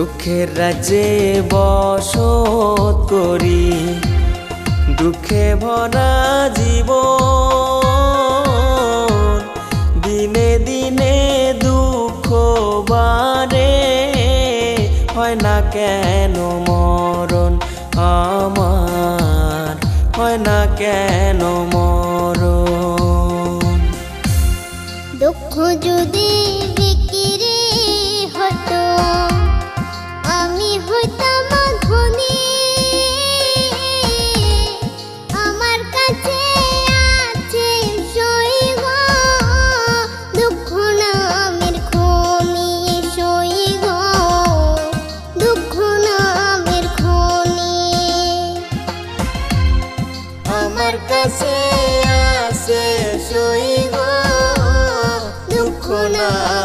দুঃখের রাজ্যে বসত করি, দুঃখে ভরা জীব দিনে দিনে দুঃখ বারে হয় না কেন মরণ আমার, হয় না কেন মরণ। দুঃখ যদি বিক্রি হতো আমার কাছে আছে সই গো দুঃখ না